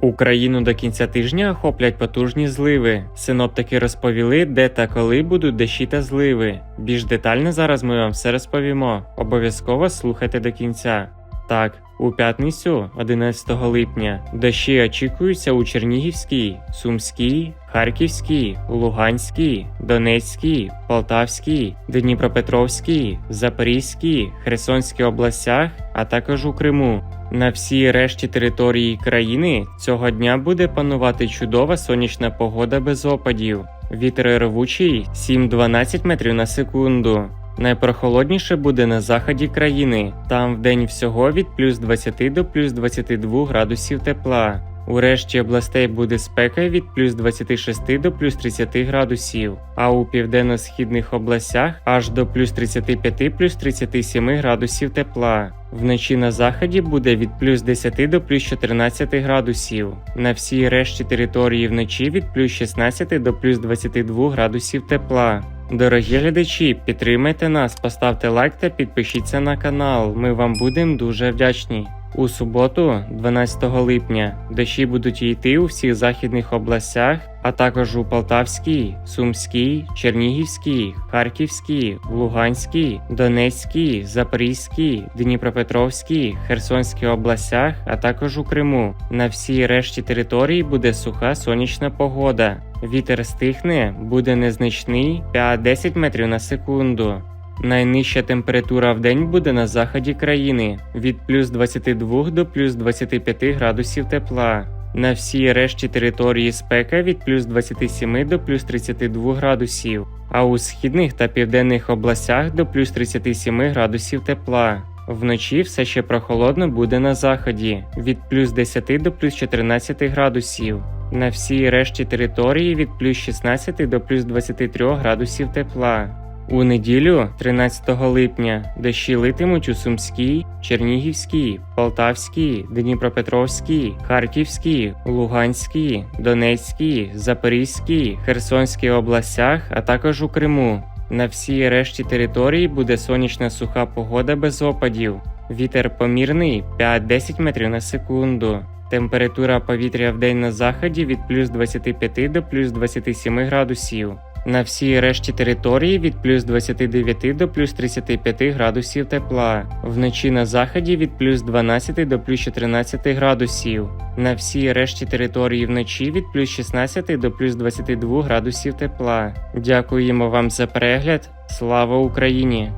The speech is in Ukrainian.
Україну до кінця тижня охоплять потужні зливи. Синоптики розповіли, де та коли будуть дощі та зливи. Більш детально зараз ми вам все розповімо. Обов'язково слухайте до кінця. Так, у п'ятницю, 11 липня, дощі очікуються у Чернігівській, Сумській, Харківській, Луганській, Донецькій, Полтавській, Дніпропетровській, Запорізькій, Херсонській областях, а також у Криму. На всій решті території країни цього дня буде панувати чудова сонячна погода без опадів. Вітер рвучий 7-12 метрів на секунду. Найпрохолодніше буде на заході країни. Там вдень всього від плюс 20 до плюс 22 градусів тепла. У решті областей буде спека від плюс 26 до плюс 30 градусів, а у південно-східних областях аж до плюс 35 плюс 37 градусів тепла. Вночі на заході буде від плюс 10 до плюс 14 градусів. На всій решті території вночі від плюс 16 до плюс 22 градусів тепла. Дорогі глядачі, підтримайте нас, поставте лайк та підпишіться на канал. Ми вам будемо дуже вдячні. У суботу, 12 липня, дощі будуть йти у всіх західних областях, а також у Полтавській, Сумській, Чернігівській, Харківській, Луганській, Донецькій, Запорізькій, Дніпропетровській, Херсонській областях, а також у Криму. На всій решті території буде суха сонячна погода. Вітер стихне, буде незначний 5-10 метрів на секунду. Найнижча температура в день буде на заході країни від плюс 22 до плюс 25 градусів тепла. На всій решті території спека від плюс 27 до плюс 32 градусів, а у східних та південних областях до плюс 37 градусів тепла. Вночі все ще прохолодно буде на заході від плюс 10 до плюс 14 градусів. На всій решті території від плюс 16 до плюс 23 градусів тепла. У неділю, 13 липня, дощі литимуть у Сумській, Чернігівській, Полтавській, Дніпропетровській, Харківській, Луганській, Донецькій, Запорізькій, Херсонській областях, а також у Криму. На всій решті території буде сонячна суха погода без опадів. Вітер помірний 5-10 метрів на секунду. Температура повітря в день на заході від плюс 25 до плюс 27 градусів. На всій решті території від плюс 29 до плюс 35 градусів тепла. Вночі на заході від плюс 12 до плюс 14 градусів. На всій решті території вночі від плюс 16 до плюс 22 градусів тепла. Дякуємо вам за перегляд. Слава Україні!